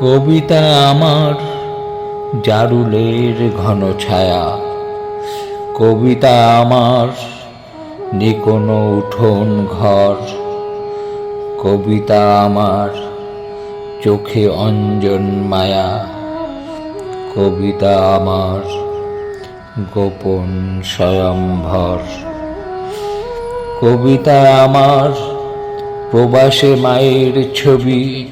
কবিতা আমার জারুলের ঘন ছায়া। কবিতা আমার নিকোনো উঠোন ঘর। কবিতা আমার চোখে অঞ্জন মায়া। কবিতা আমার গোপন স্বয়ংভর কবিতা আমার প্রবাসে মায়ের ছবি।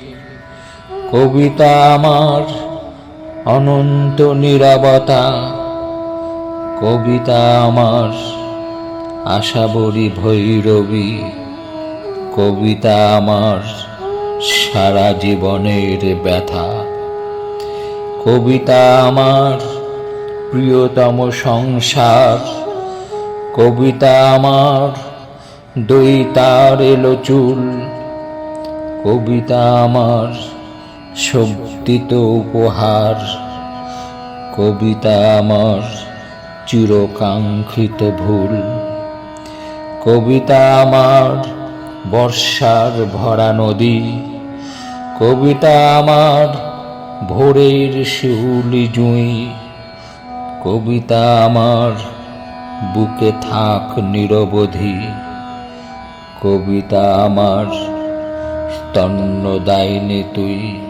কবিতা আমার অনন্ত নিরবতা। কবিতা আমার আশাবরী ভৈরবী। কবিতা আমার সারা জীবনের ব্যথা। কবিতা আমার প্রিয়তম সংসার। কবিতা আমার দই তার এলো চুল। কবিতা আমার শব্দিত উপহার। কবিতা আমার চিরকাঙ্ক্ষিত ভুল। কবিতা আমার বর্ষার ভরা নদী। কবিতা আমার ভোরের শিউলি জুঁই। কবিতা আমার বুকে থাক নিরবধি। কবিতা আমার স্তন্য দায়নি তুই।